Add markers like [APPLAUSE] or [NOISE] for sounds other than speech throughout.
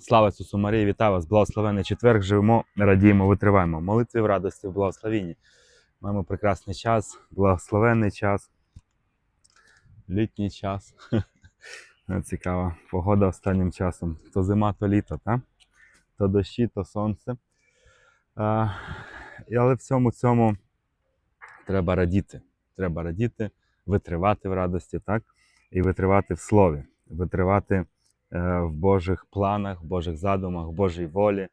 Слава Ісусу Марії, вітаю вас! Благословений четверг. Живемо, радіємо, витриваємо. Молитви в радості, в благословенні. Маємо прекрасний час, благословенний час, літній час. [LAUGHS] Цікава погода останнім часом. То зима, то літо, та? то дощі, то сонце. А, але в цьому цьому треба радіти. Треба радіти, витривати в радості, так? І витривати в слові, витривати в Божих планах, в Божих задумах, в Божій волі.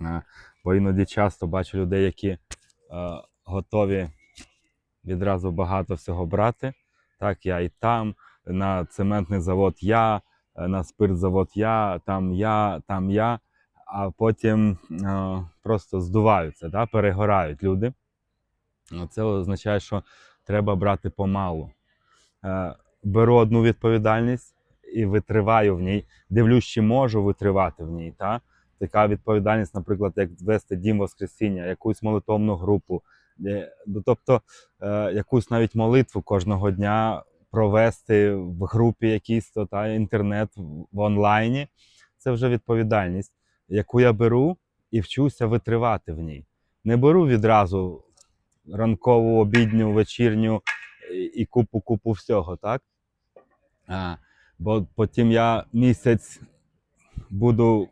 Е, Бо іноді часто бачу людей, які е, готові відразу багато всього брати. Так, я і там, на цементний завод я, е, на спиртзавод я, там я, там я, а потім е, просто здуваються, да, перегорають люди. Ну, Це означає, що треба брати помалу. Е, Беру одну відповідальність і витриваю в ній. Дивлюсь, чи можу витривати в ній. Та? Така відповідальність, наприклад, як вести дім Воскресіння, якусь молитовну групу, ну, тобто е, якусь навіть молитву кожного дня провести в групі якійсь то, та, інтернет в- онлайні. Це вже відповідальність, яку я беру і вчуся витривати в ній. Не беру відразу ранкову, обідню, вечірню і купу-купу всього, так? А, бо потім я місяць буду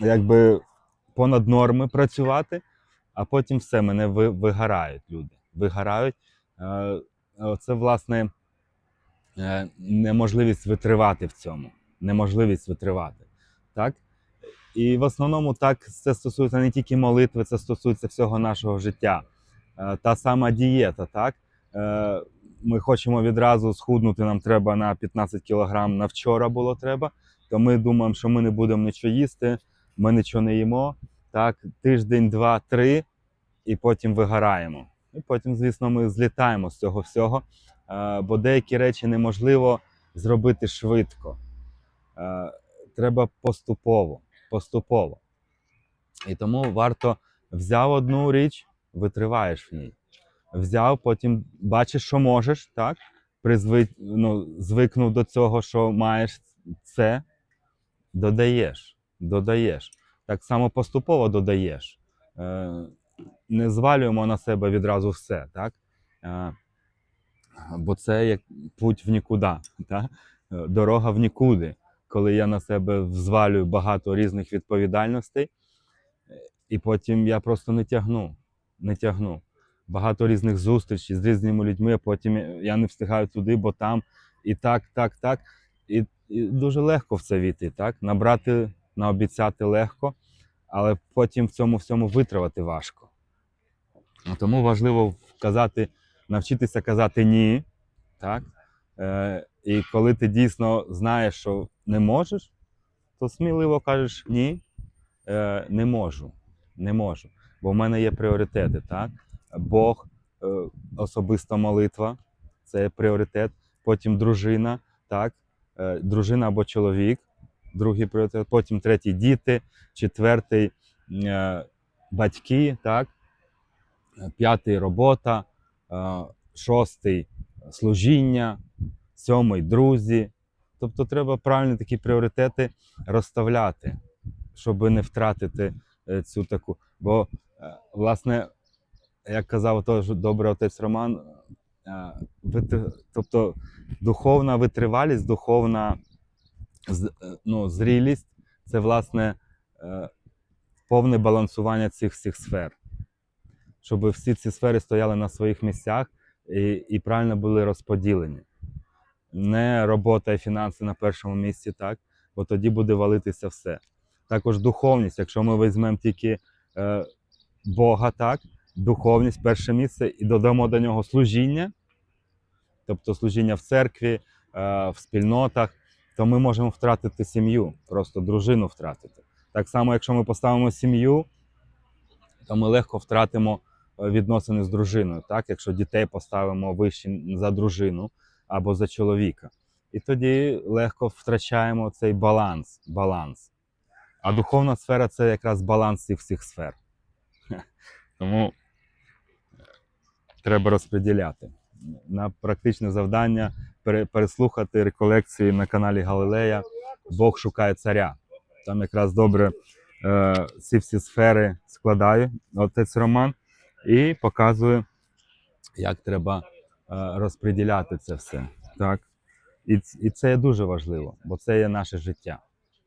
якби понад норми працювати, а потім все, мене ви- вигорають люди. Вигорають. Е, Це, власне, е, неможливість витривати в цьому. Неможливість витривати. Так? І в основному так це стосується не тільки молитви, це стосується всього нашого життя. Е, Та сама дієта, так? Ми хочемо відразу схуднути, нам треба на 15 кілограм на вчора було треба. То ми думаємо, що ми не будемо нічого їсти, ми нічого не їмо. Так, тиждень, два, три, і потім вигораємо. І потім, звісно, ми злітаємо з цього всього, е, бо деякі речі неможливо зробити швидко. Е, Треба поступово, поступово. І тому варто взяв одну річ, витриваєш в ній. Взяв, потім бачиш, що можеш, так? Призви, ну, звикнув до цього, що маєш це, додаєш, додаєш. Так само поступово додаєш. Е, не звалюємо на себе відразу все, так? Е, бо це як путь в нікуди, так? Е, дорога в нікуди, коли я на себе взвалюю багато різних відповідальностей, і потім я просто не тягну. Не тягну. Багато різних зустрічей з різними людьми, потім я не встигаю туди, бо там і так, так, так. І, і дуже легко в це війти, так? Набрати, наобіцяти легко, але потім в цьому всьому витривати важко. Тому важливо вказати, навчитися казати ні. Так? Е, і коли ти дійсно знаєш, що не можеш, то сміливо кажеш ні, е, не можу. Не можу. Бо в мене є пріоритети. Так? Бог, е, особиста молитва це пріоритет. Потім дружина, так? Е, дружина або чоловік, другий пріоритет, потім третій діти, четвертий е, батьки, так? П'ятий робота, шостий служіння, сьомий друзі. Тобто треба правильні такі пріоритети розставляти, щоб не втратити цю таку. Бо, власне, як казав теж добрий отець Роман, е, тобто духовна витривалість, духовна е, ну, зрілість це власне е, повне балансування цих всіх сфер. Щоб всі ці сфери стояли на своїх місцях і, і правильно були розподілені. Не робота і фінанси на першому місці, так? бо тоді буде валитися все. Також духовність, якщо ми візьмемо тільки е, Бога, так, духовність перше місце і додамо до нього служіння, тобто служіння в церкві, е, в спільнотах, то ми можемо втратити сім'ю, просто дружину втратити. Так само, якщо ми поставимо сім'ю, то ми легко втратимо е, відносини з дружиною, так? якщо дітей поставимо вище за дружину або за чоловіка. І тоді легко втрачаємо цей баланс. баланс. А духовна сфера це якраз баланс цих всіх сфер. [LAUGHS] Тому треба розподіляти. На практичне завдання переслухати реколекції на каналі Галилея Бог шукає царя. Там якраз добре е, ці всі сфери складає отець Роман і показує, як треба е, розподіляти це все. Так? І, і це є дуже важливо, бо це є наше життя.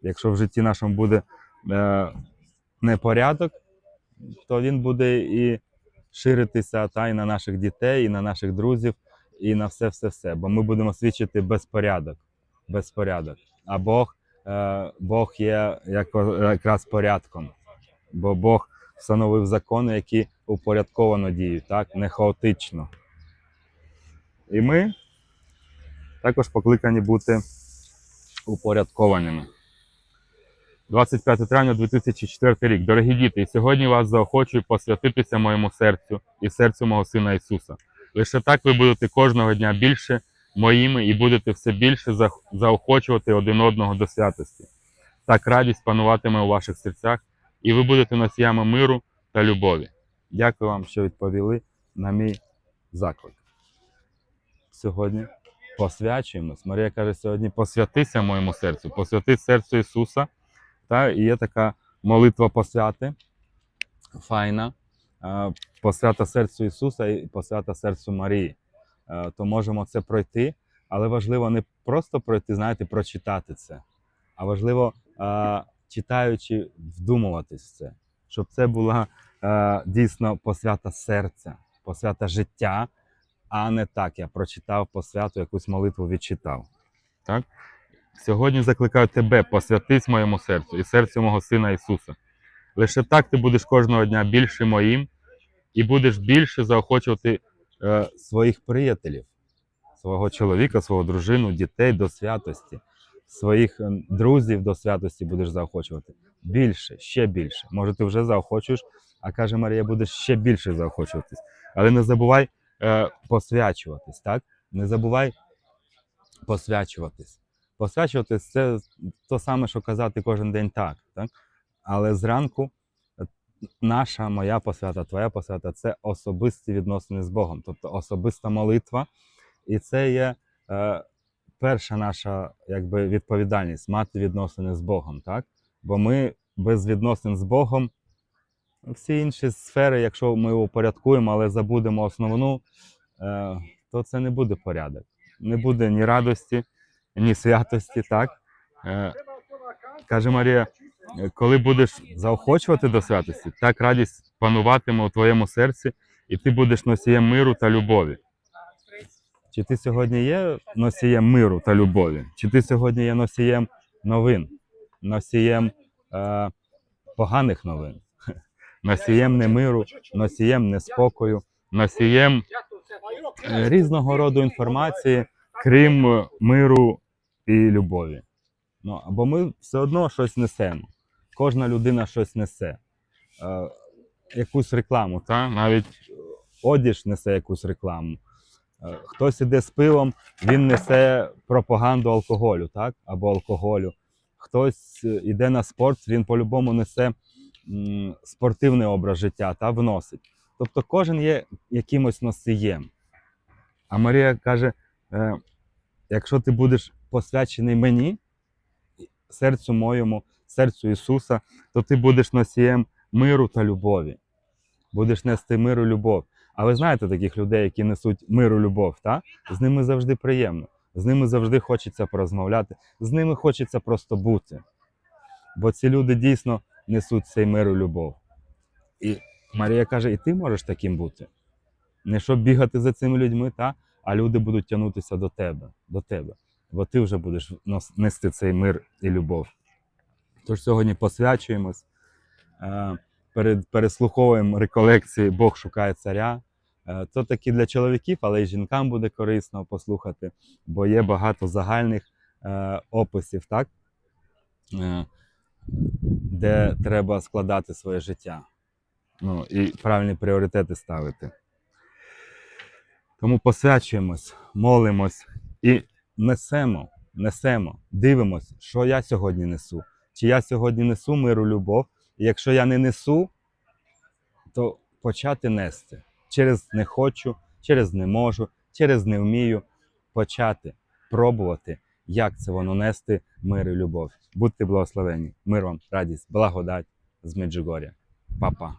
Якщо в житті нашому буде е, непорядок, то він буде і ширитися та і на наших дітей, і на наших друзів, і на все, все, все. Бо ми будемо свідчити безпорядок. Безпорядок. А Бог, е, Бог є якраз порядком. Бо Бог встановив закони, які упорядковано діють, так? не хаотично. І ми також покликані бути упорядкованими. 25 травня 2004 рік. Дорогі діти, сьогодні вас заохочую посвятитися моєму серцю і серцю мого Сина Ісуса. Лише так ви будете кожного дня більше моїми і будете все більше заохочувати один одного до святості. Так радість пануватиме у ваших серцях, і ви будете носіями миру та любові. Дякую вам, що відповіли на мій заклик. Сьогодні посвячуємось. Марія каже, сьогодні посвятися моєму серцю, посвяти серцю Ісуса. Та, і є така молитва посвяти, файна, посвята серцю Ісуса і посвята серцю Марії. То можемо це пройти, але важливо не просто пройти, знаєте, прочитати це, а важливо, читаючи, вдумуватись в це, щоб це була дійсно посвята серця, посвята життя, а не так. Я прочитав посвяту, якусь молитву відчитав. Так? Сьогодні закликаю тебе, посвятись моєму серцю і серцю мого Сина Ісуса. Лише так ти будеш кожного дня більше моїм і будеш більше заохочувати е, своїх приятелів, свого чоловіка, свого дружину, дітей до святості, своїх е, друзів до святості будеш заохочувати. Bільше, ще більше. Може, ти вже заохочуєш, а каже Марія, будеш ще більше заохочуватись. Але не забувай е, посвячуватись, так? Не забувай посвячуватись. Посвячуватись це то саме, що казати кожен день так. так? Але зранку е, наша, моя посвята, твоя посвята це особисті відносини з Богом, тобто особиста молитва. І це є е, перша наша якби, відповідальність мати відносини з Богом. Так? Бо ми без відносин з Богом, всі інші сфери, якщо ми упорядкуємо, але забудемо основну, е, то це не буде порядок. Не буде ні радості, ні святості, так? Е, каже Марія, коли будеш заохочувати до святості, так радість пануватиме у твоєму серці, і ти будеш носієм миру та любові. Чи ти сьогодні є носієм миру та любові? Чи ти сьогодні є носієм новин, носієм е, поганих новин, [LAUGHS] носієм немиру, носієм неспокою, носієм е, різного роду інформації, крім е, миру і любові. Ну, або ми все одно щось несемо. Кожна людина щось несе. Е, якусь рекламу, та? навіть одіж несе якусь рекламу. Е, Хтось іде з пивом, він несе пропаганду алкоголю, так? або алкоголю. Хтось е, іде на спорт, він по-любому несе м, спортивний образ життя та вносить. Тобто кожен є якимось носієм. А Марія каже: е, якщо ти будеш посвячений мені, серцю моєму, серцю Ісуса, то ти будеш носієм миру та любові. Будеш нести миру, любов. А ви знаєте таких людей, які несуть миру, любов, та? з ними завжди приємно, з ними завжди хочеться порозмовляти, з ними хочеться просто бути. Бо ці люди дійсно несуть цей мир і любов. І Марія каже: і ти можеш таким бути. Не щоб бігати за цими людьми, та? А люди будуть тягнутися до тебе, до тебе. Бо ти вже будеш нести цей мир і любов. Тож сьогодні посвячуємось, е, переслуховуємо реколекції Бог шукає царя. Е, Це такі для чоловіків, але й жінкам буде корисно послухати, бо є багато загальних е, описів, так? Де треба складати своє життя. Ну, і правильні пріоритети ставити. Тому посвячуємось, молимось і несемо, несемо, дивимось, що я сьогодні несу. Чи я сьогодні несу миру, любов. І якщо я не несу, то почати нести через не хочу, через не можу, через не вмію. Почати, пробувати. як це воно нести мир і любов. Будьте благословені. Мир вам, радість, благодать з Меджугоря. Па-па.